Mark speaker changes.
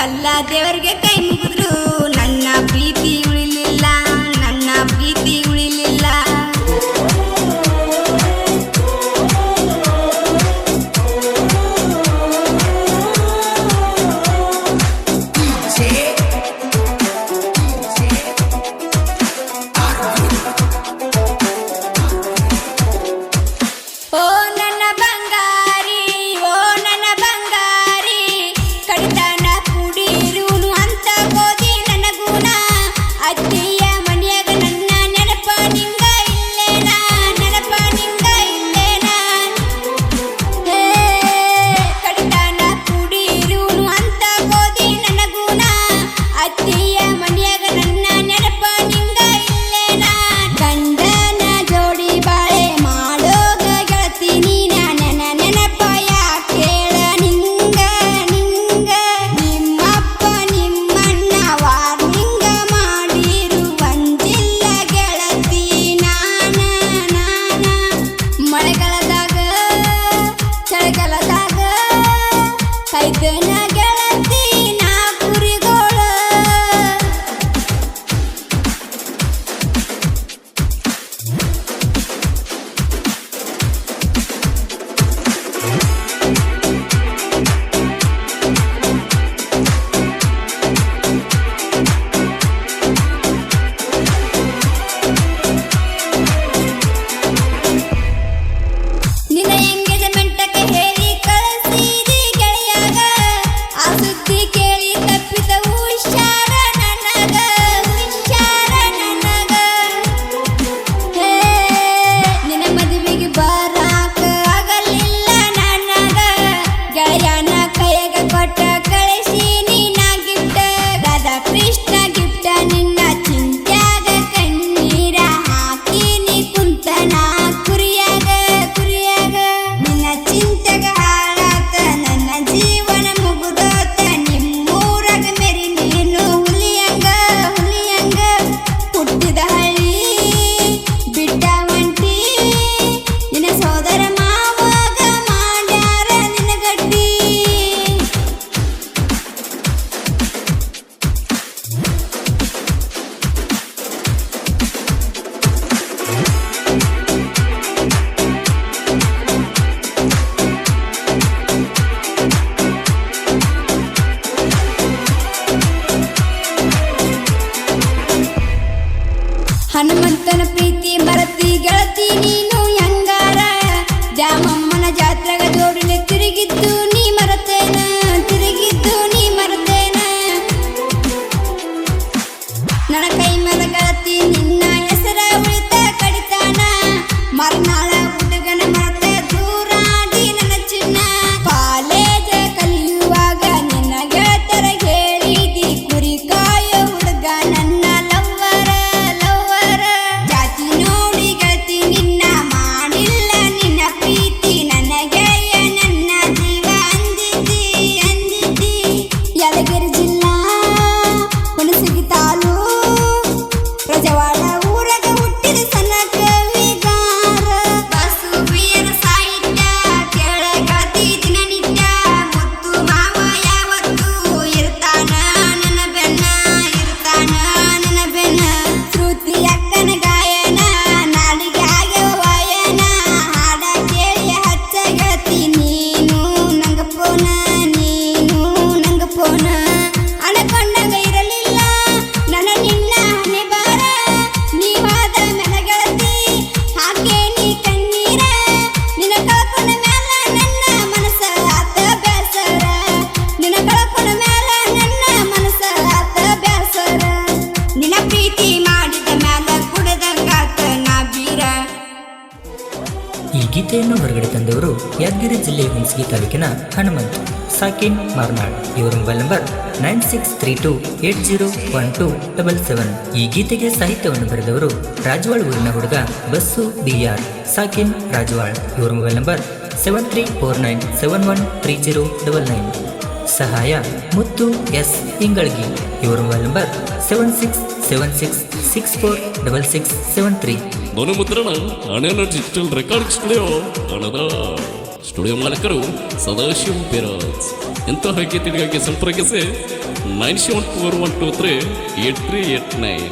Speaker 1: ಕಲ್ಲ ದೇವರಿಗೆ ಕೈ ಮುಗಿದ್ರು. like the night. ಪ್ರೀತಿ ಮರತಿ ಗೆಳತಿ, ನೀನು ಹೆಂಗಾರ? ಜಾಮಮ್ಮನ ಜಾತ್ರೆಗ ಜೋಡಿಲಿ ತಿರುಗಿದ್ದು ನೀ ಮರತೇನ? ತಿರುಗಿದ್ದು ನೀ ಮರತೇನ? ನನ್ನ
Speaker 2: ಗೀತೆಯನ್ನು ಹೊರಗಡೆ ತಂದವರು ಯಾದಗಿರಿ ಜಿಲ್ಲೆ ಹುಣಸಗಿ ತಾಲೂಕಿನ ಹನುಮಂತ್, ಸಾಕಿನ್ ಮಾರ್ನಾಳ್ ಇವರ mobile number nine six three two eight zero one two double seven. ಈ ಗೀತೆಗೆ ಸಾಹಿತ್ಯವನ್ನು ಬರೆದವರು ರಾಜವಾಳ್ ಊರಿನ ಹುಡುಗ ಬಸ್ಸು ಬಿ ಆರ್, ಸಾಕಿನ್ ರಾಜವಾಳ್. ಇವರ mobile number seven three four nine seven one three zero double nine ಸಹಾಯ ಮುತ್ತು ಎಸ್ ಇಂಗಳಗಿ. ಇವರ mobile number seven six seven six six four double six seven three
Speaker 3: ಧ್ವನಿಮುದ್ರಣ ಹಣೆನ ಡಿಜಿಟಲ್ ರೆಕಾರ್ಡ್ ಸ್ಟುಡಿಯೋ ಹಣದ ಸ್ಟುಡಿಯೋ ಮಾಲೀಕರು ಸದಾಶಿವ ಪೇರಾಜ್ ಎಂತಹ ಗೀತೆಗಳಿಗೆ ಸಂಪರ್ಕಿಸಿ nine seven four one two three eight three eight nine.